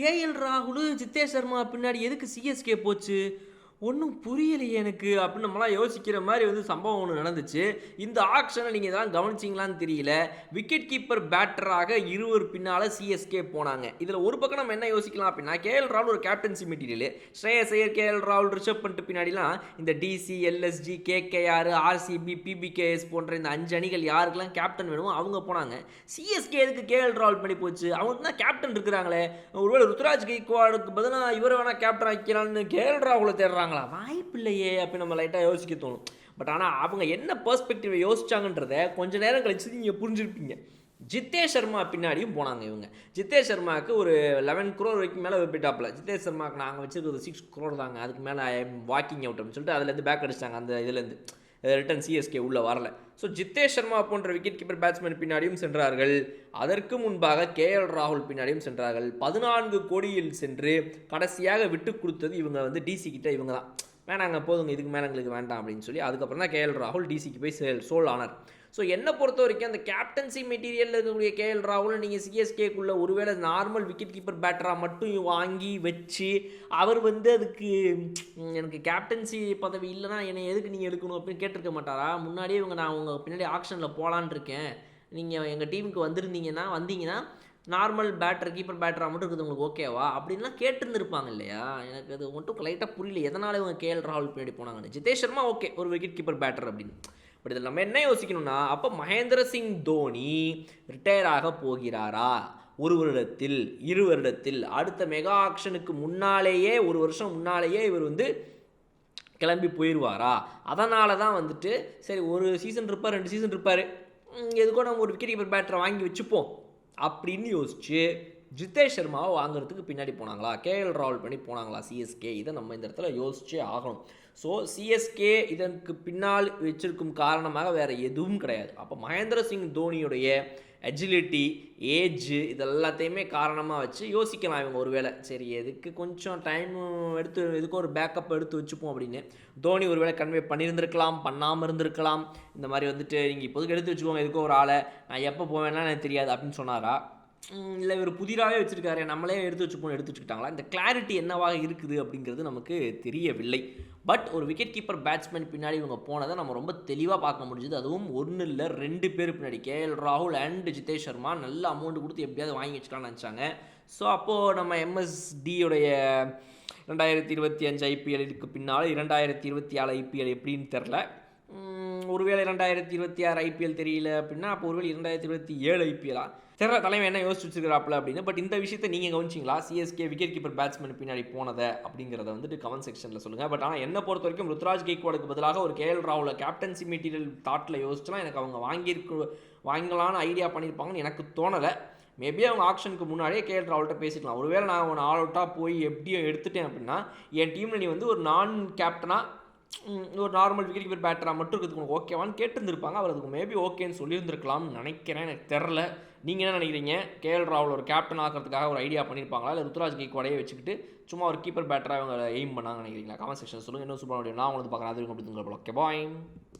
KL ராகுல் ஜித்தேஷ் சர்மா பின்னாடி எதுக்கு சிஎஸ்கே போச்சு? ஒன்றும் புரியலையே எனக்கு அப்படின்னு நம்மளாம் யோசிக்கிற மாதிரி வந்து சம்பவம் ஒன்று நடந்துச்சு. இந்த ஆக்ஷனை நீங்கள் இதெல்லாம் கவனிச்சிங்களான்னு தெரியல. விக்கெட் கீப்பர் பேட்டராக இருவர் பின்னால் சிஎஸ்கே போனாங்க. இதில் ஒரு பக்கம் நம்ம என்ன யோசிக்கலாம் அப்படின்னா கேஎல் ராகுல் ஒரு captaincy material Shreyas Iyer KL ராகுல் ரிஷப் பண்ணிட்டு பின்னாடிலாம் இந்த DC LSG KKR RCB PBKS போன்ற இந்த அஞ்சு அணிகள் யாருக்கெல்லாம் கேப்டன் வேணுமோ அவங்க போனாங்க. சிஎஸ்கே எதுக்கு கேஎல் ராகுல் பண்ணி போச்சு? அவங்க தான் கேப்டன் இருக்கிறாங்களே. ஒருவேளை ருத்ராஜ் கைக்வாடுக்கு பதிலாக இவரை வேணால் கேப்டன் ஆக்கிறான்னு கேஎல் ராகுலை தேடுறாங்களா வாய்ப்பு இல்லையே அப்படி நம்ம லைட்டாக யோசிக்க தோணும். பட் ஆனால் அவங்க என்ன பர்ஸ்பெக்டிவை யோசிச்சாங்கன்றத கொஞ்ச நேரம் கழிச்சு நீங்கள் புரிஞ்சிருப்பீங்க. ஜித்தேஷ் சர்மா பின்னாடியும் போனாங்க இவங்க. ஜித்தேஷ் சர்மாவுக்கு ஒரு லெவன் குரோர் வரைக்கும் மேலே போயிட்டாப்பில் ஜித்தேஷ் சர்மாவுக்கு நாங்கள் வச்சுருக்கிறது சிக்ஸ் குரோர் தாங்க. அதுக்கு மேலே வாக்கிங் அவுட் அப்படின்னு சொல்லிட்டு அதுலேருந்து பேக் அடிச்சிட்டாங்க அந்த இதுலேருந்து ரிட்டன் சிஎஸ்கே உள்ளே வரல. ஸோ ஜித்தேஷ் சர்மா போன்ற விக்கெட் கீப்பர் பேட்ஸ்மேன் பின்னாடியும் சென்றார்கள். அதற்கு முன்பாக கேஎல் ராகுல் பின்னாடியும் சென்றார்கள். பதினான்கு கோடியில் சென்று கடைசியாக விட்டு கொடுத்தது இவங்க வந்து டிசி கிட்ட இவங்க தான் வேணாங்க போதுங்க இதுக்கு மேலே எங்களுக்கு வேண்டாம் அப்படின்னு சொல்லி அதுக்கப்புறம் தான் கேஎல் ராகுல் டிசிக்கு போய் சேல் சோல் ஆனார் ஸோ என்னை பொறுத்த வரைக்கும் அந்த கேப்டன்சி மெட்டீரியலில் இருக்கக்கூடிய கேஎல் ராகுல் நீங்கள் சிஎஸ்கேக்குள்ளே ஒருவேளை நார்மல் விக்கெட் கீப்பர் பேட்டராக மட்டும் வாங்கி வச்சு அவர் வந்து அதுக்கு எனக்கு கேப்டன்சி பதவி இல்லைன்னா என்னை எதுக்கு நீங்கள் எடுக்கணும் அப்படின்னு கேட்டிருக்க மாட்டாரா? முன்னாடியே இவங்க நான் உங்கள் பின்னாடி ஆக்ஷனில் போகலான் இருக்கேன். நீங்கள் எங்கள் டீமுக்கு வந்திருந்தீங்கன்னா வந்தீங்கன்னா நார்மல் பேட்டர் கீப்பர் பேட்டராக மட்டும் இருக்குது உங்களுக்கு ஓகேவா அப்படின்லாம் கேட்டுருந்துருப்பாங்க இல்லையா? எனக்கு அது மட்டும் லைட்டாக புரியல. எதனால் இவங்க கேஎல் ராகுல் பின்னாடி போனாங்கன்னு. ஜிதேஷ் சர்மா ஓகே ஒரு விக்கெட் கீப்பர் பேட்டர் அப்படின்னு. பட் இதில் நம்ம என்ன யோசிக்கணும்னா அப்போ மகேந்திர சிங் தோனி ரிட்டையர் ஆக போகிறாரா? ஒரு வருடத்தில் இரு வருடத்தில். அடுத்த மெகா ஆக்ஷனுக்கு முன்னாலேயே ஒரு வருஷம் முன்னாலேயே இவர் வந்து கிளம்பி போயிடுவாரா அதனால தான் வந்துட்டு சரி ஒரு சீசன் இருப்பார் ரெண்டு சீசன் இருப்பார். எதுக்கோ நம்ம ஒரு விக்கெட் கீப்பர் பேட்டரை வாங்கி வச்சுப்போம். அப்படின்னு யோசிச்சு ஜிதேஷ் சர்மாவை வாங்குறதுக்கு பின்னாடி போனாங்களா? கேஎல் ராவல் பண்ணி போனாங்களா? சிஎஸ்கே இதை நம்ம இந்த இடத்துல யோசிச்சே ஆகணும். ஸோ சிஎஸ்கே இதற்கு பின்னால் வச்சிருக்கும் காரணமாக வேறு எதுவும் கிடையாது. அப்போ மகேந்திர சிங் தோனியுடைய அஜிலிட்டி ஏஜ் இதெல்லாத்தையுமே காரணமாக வச்சு யோசிக்கலாம் இவங்க ஒருவேளை. சரி எதுக்கு கொஞ்சம் டைம் எடுத்து எதுக்கு ஒரு பேக்கப் எடுத்து வச்சுப்போம் அப்படின்னு. தோனி ஒருவேளை கன்வே பண்ணியிருந்திருக்கலாம் பண்ணாமல் இருந்திருக்கலாம். இந்த மாதிரி வந்துட்டு நீங்கள் இப்போதுக்கு எடுத்து வச்சுக்கோங்க எதுக்கோ ஒரு ஆளை? நான் எப்போ போவேன்னா எனக்கு தெரியாது அப்படின்னு சொன்னாரா? இல்லை இவர் புதிராகவே வச்சிருக்காரு நம்மளே எடுத்து வச்சுப்போம் எடுத்து வச்சுக்கிட்டாங்களா இந்த கிளாரிட்டி என்னவாக இருக்குது அப்படிங்கிறது நமக்கு தெரியவில்லை. பட் ஒரு விக்கெட் கீப்பர் பேட்ஸ்மேன் பின்னாடி இவங்க போனதை நம்ம ரொம்ப தெளிவாக பார்க்க முடிஞ்சுது. அதுவும் ஒன்று இல்லை ரெண்டு பேர் பின்னாடி. கேஎல் ராகுல் அண்ட் ஜிதேஷ் சர்மா நல்ல அமௌண்ட் கொடுத்து எப்படியாவது வாங்கி வச்சுக்கலாம்னு நினச்சாங்க. ஸோ அப்போது நம்ம எம்எஸ்டியுடைய ரெண்டாயிரத்தி இருபத்தி அஞ்சு ஐபிஎல்லுக்கு பின்னால் இரண்டாயிரத்தி இருபத்தி ஆறு ஐபிஎல் எப்படின்னு தெரில ஒருவேளை ரெண்டாயிரத்தி இருபத்தி ஆறு ஐபிஎல் தெரியல அப்படின்னா அப்போ ஒருவேளை இரண்டாயிரத்தி இருபத்தி ஏழு ஐபிஎலா தெரியல தலைமை என்ன யோசிச்சு வச்சிருக்கிறாப்புல அப்படின்னு பட் இந்த விஷயத்தை நீங்கள் கவனிச்சிங்களா? சிஎஸ்கே விக்கெட் கீப்பர் பேட்ஸ்மேன் பின்னாடி போனதை அப்படிங்கிறத வந்துட்டு கமெண்ட் செக்ஷனில் சொல்லுங்கள் பட் ஆனால் என்ன பொறுத்த வரைக்கும் ருத்ராஜ் கேக்வாடுக்கு பதிலாக ஒரு கேஎல் ராவில் கேப்டன்சி மெட்டீரியல் தாட்டில் யோசிச்சுனா எனக்கு அவங்க வாங்கியிருக்க வாங்கலான்னு ஐடியா பண்ணியிருப்பாங்கன்னு எனக்கு தோணலை. மேபி அவங்க ஆக்ஷனுக்கு முன்னாடியே கேஎல் ராவல்கிட்ட பேசிக்கலாம். ஒருவேளை நான் உன்னை ஆல் அவுட்டாக போய் எப்படியும் எடுத்துட்டேன் அப்படின்னா என் டீமில் நீ வந்து ஒரு நான் கேப்டனாக ஒரு நார்மல் விக்கெட் கீப்பர் பேட்டராக மட்டும் இருக்கிறதுக்கு உனக்கு ஓகேவான்னு கேட்டிருந்திருப்பாங்க. அவர் அதுக்கு மேபி ஓகேன்னு சொல்லியிருந்திருக்கலாம்னு நினைக்கிறேன். எனக்கு தெரில நீங்கள் என்ன நினைக்கிறீங்க? கேஎல் ராகுல் ஒரு கேப்டன் ஆக்கிறதுக்காக ஒரு ஐடியா பண்ணியிருப்பாங்களா? இல்லை ருத்ராஜ் கெய்க்வாடையே வச்சுக்கிட்டு சும்மா ஒரு கீப்பர் பேட்டராக அவங்க எய்ம் பண்ணாங்க நினைக்கிறீங்களா? கமெண்ட் செக்ஷன் சொல்லுங்கள் இன்னும் சூப்பராக நான் உங்களுக்கு பார்க்குறேன். அது உங்களுக்கு ஓகே பாய்